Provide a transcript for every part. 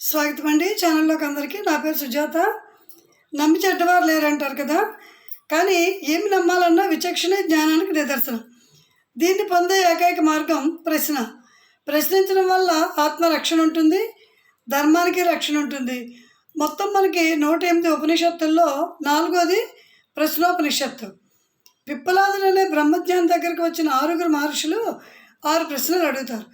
స్వాగతం అండి. ఛానల్లోకి అందరికీ నా పేరు సుజాత. నమ్మి చెడ్డవారు లేరంటారు కదా. కానీ ఏమి నమ్మాలన్నా విచక్షణే జ్ఞానానికి నిదర్శనం. దీన్ని పొందే ఏకైక మార్గం ప్రశ్న. ప్రశ్నించడం వల్ల ఆత్మ రక్షణ ఉంటుంది ధర్మానికి రక్షణ ఉంటుంది. మొత్తం మనకి నూట ఎనిమిది ఉపనిషత్తుల్లో నాలుగోది ప్రశ్నోపనిషత్తు. పిప్పలాదులు అనే బ్రహ్మజ్ఞానం దగ్గరికి వచ్చిన ఆరుగురు మహర్షులు ఆరు ప్రశ్నలు అడుగుతారు.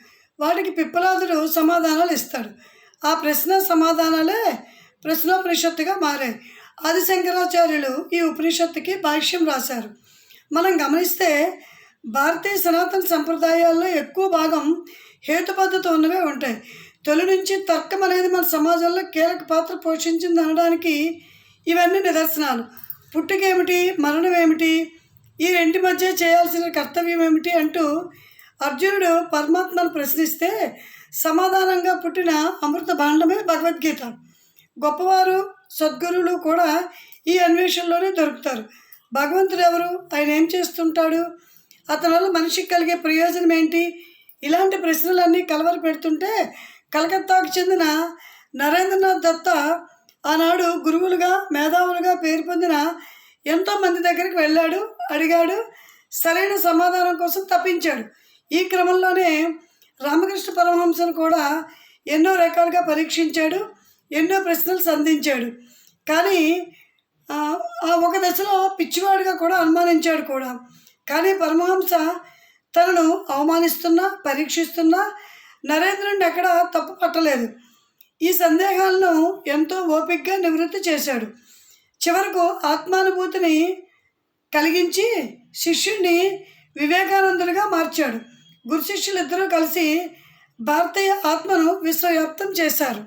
వాటికి పిప్పలాదుడు సమాధానాలు ఇస్తాడు. ఆ ప్రశ్న సమాధానాలే ప్రశ్నోపనిషత్తుగా మారాయి. ఆది శంకరాచార్యులు ఈ ఉపనిషత్తుకి భాష్యం రాశారు. మనం గమనిస్తే భారతీయ సనాతన సంప్రదాయాల్లో ఎక్కువ భాగం హేతుపద్ధతి ఉన్నవే ఉంటాయి. తొలి నుంచి తర్కం అనేది మన సమాజంలో కీలక పాత్ర పోషించింది అనడానికి ఇవన్నీ నిదర్శనాలు. పుట్టుకేమిటి? మరణం ఏమిటి ఈ రెంటి మధ్య చేయాల్సిన కర్తవ్యం ఏమిటి అంటూ అర్జునుడు పరమాత్మను ప్రశ్నిస్తే సమాధానంగా పుట్టిన అమృత భాండమే భగవద్గీత. గొప్పవారు సద్గురువులు కూడా ఈ అన్వేషణలోనే దొరుకుతారు. భగవంతుడు ఎవరు? ఆయన ఏం చేస్తుంటాడు? అతని వల్ల మనిషికి కలిగే ప్రయోజనం ఏంటి? ఇలాంటి ప్రశ్నలన్నీ కలవర పెడుతుంటే కలకత్తాకు చెందిన నరేంద్రనాథ్ దత్త ఆనాడు గురువులుగా మేధావులుగా పేరు పొందిన ఎంతోమంది దగ్గరికి వెళ్ళాడు అడిగాడు సరైన సమాధానం కోసం తప్పించాడు. ఈ క్రమంలోనే రామకృష్ణ పరమహంసను కూడా ఎన్నో రకాలుగా పరీక్షించాడు ఎన్నో ప్రశ్నలు సంధించాడు. కానీ ఆ ఒక దశలో పిచ్చివాడిగా కూడా అనుమానించాడు కూడా. కానీ పరమహంస తనను అవమానిస్తున్నా పరీక్షిస్తున్నా నరేంద్రుడిని ఎక్కడ తప్పు పట్టలేదు. ఈ సందేహాలను ఎంతో ఓపికగా నివృత్తి చేశాడు. చివరకు ఆత్మానుభూతిని కలిగించి శిష్యుణ్ణి వివేకానందుడిగా మార్చాడు. గురు శిష్యులిద్దరూ కలిసి భారతీయ ఆత్మను విశ్వవ్యాప్తం చేశారు.